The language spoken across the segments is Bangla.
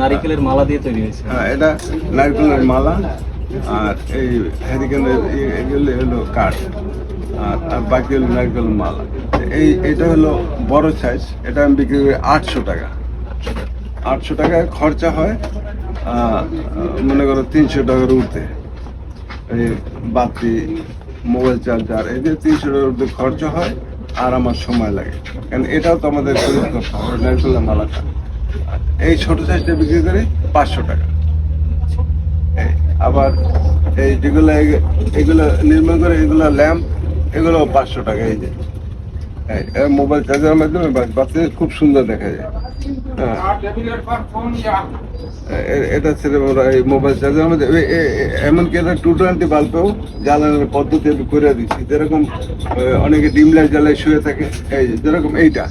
নারিকেলের মালা দিয়ে তৈরি হয়েছে। হ্যাঁ এটা নারকেলের মালা, আর এই হ্যারিকেনের এগুলো হলো কাঠ, আর আর বাকি হলো নারকেল মালা। এই, এটা হলো বড় সাইজ এটা আমি বিক্রি করি আটশো টাকা। আটশো টাকায় খরচা হয় মনে করো তিনশো টাকার উঠতে এই বাতি, মোবাইল চার্জার, এই যে তিনশো টাকার উঠতে খরচা হয়, আর আমার সময় লাগে। কারণ এটাও তো আমাদের করতে হবে নারকেলের মালাটা। এই ছোট সাইজটা বিক্রি করি পাঁচশো টাকা। আবার এই যেগুলো এগুলো নির্মাণ করে এগুলো ল্যাম্প, এগুলো পাঁচশো টাকা এই যে। মোবাইল চার্জারের মাধ্যমে বাচ্চাদের খুব সুন্দর দেখা যায়। হ্যাঁ। এটা ওরা এই মোবাইল চার্জারের মধ্যে এ- এ- এ- এমনকি এটা টু টোয়েন্টি বাল্বেও জ্বালানোর পদ্ধতি আমি করে দিচ্ছি। যেরকম অনেকে ডিম লাইট জ্বালায় শুয়ে থাকে। এই যেরকম এইটা।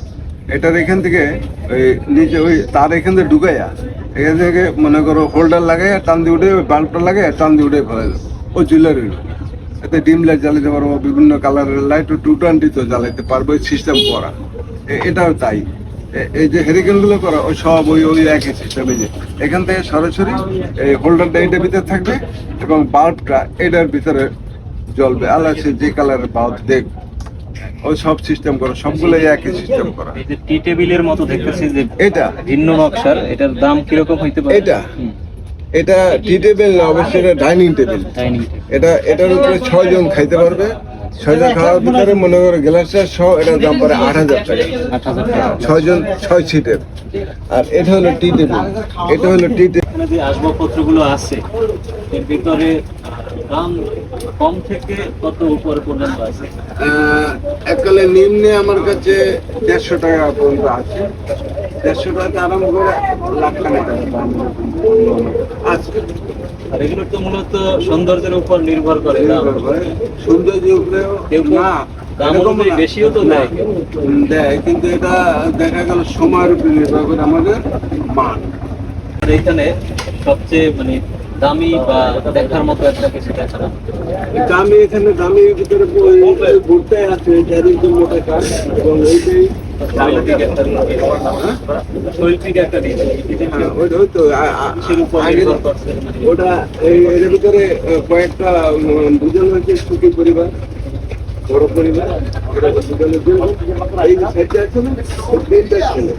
এটার এখান থেকে ওই নিচে ওই তার এখান থেকে ঢুকাইয়া এখান থেকে মনে করো হোল্ডার লাগাইয়া টান দিয়ে উঠে ওই বাল্বটা লাগাইয়া টান দিয়ে উঠে ফেলে ও রইল এতে ডিম লাইট জ্বালাতে পারব, বিভিন্ন কালারের লাইট টু টোয়েন্টি তো জ্বালাতে পারব সিস্টেম করা। এটাও তাই। এই যে হেরিকেনগুলো করা ওই সব ওই ওই একই সিস্টেম যে। এখান থেকে সরাসরি এই হোল্ডারটা এইটার ভিতরে থাকবে এবং বাল্বটা এটার ভিতরে জ্বলবে। আল্লাহ যে কালারের বাল্ব দেখ ওই সব সিস্টেম করা সবগুলো একই সিস্টেম করা। এই যে টি টেবিলের মতো দেখতেছি যে এটা। ভিন্ন নকশার এটার দাম কীরকম হইতে পারে? এটা? এটা টি টেবিল না অবশ্যই এটা ডাইনিং টেবিল এটা এটার উপরে ছয় জন খাইতে পারবে। ছয় জন খাওয়ার ভিতরে মনে করো গ্লাসটা সহ এটার দাম পড়ে আট হাজার টাকা। টাকা। ছয় জন ছয় সিটের আর এটা হলো টি টেবিল এটা হলো টি টেবিল আসবাবপত্রগুলো আছে এর ভিতরে দাম কম থেকে কত উপরে পর্যন্ত আছে? এককালে নিম্নে আমার কাছে দেড়শো টাকা পর্যন্ত আছে। দেড়শো টাকা আরম্ভ করে লাখ টাকা আছে। আর এগুলো তো মূলত সৌন্দর্যের উপর নির্ভর করে দাম। সৌন্দর্য উপরেও না। বেশিও তো দেয়। দেয় কিন্তু এটা দেখা গেল সময়ের উপরে নির্ভর করে আমাদের মান। আর এখানে সবচেয়ে মানে দামি বা দেখার মতো একটা কিছু দেখা দামি এখানে দামি ভিতরে ঘুরতে আছে চারিদিকে মোটা কাজ এবং এইটাই তো ওটা এই- এর ভিতরে কয়েকটা দুজন হয়েছে সুখী পরিবার। বড় ওরা এই যে সাইডটা আছে না তিনটা ছেলে।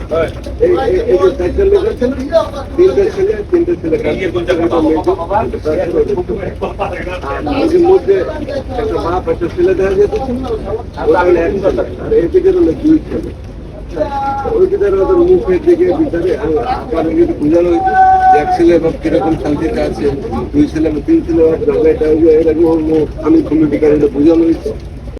এই এই- এই যে সাইডটা লোক আছে না তিনটা ছেলে তিনটা ছেলে মধ্যে একটা একটা ছেলে দেখা যেতেছে ওরা হলো এক ছেলে, আর হলো দুই ছেলে। ওই ভিতরে ওদের মুখের দিকে ভিতরে আমার কিন্তু বোঝানো হয়েছে যে এক ছেলে বাপ কীরকম শান্তিতে আছে দুই ছেলে বা তিন ছেলে বাপ জায়গাটা এরকম আমি কমিটি কারণে বোঝানো হয়েছে।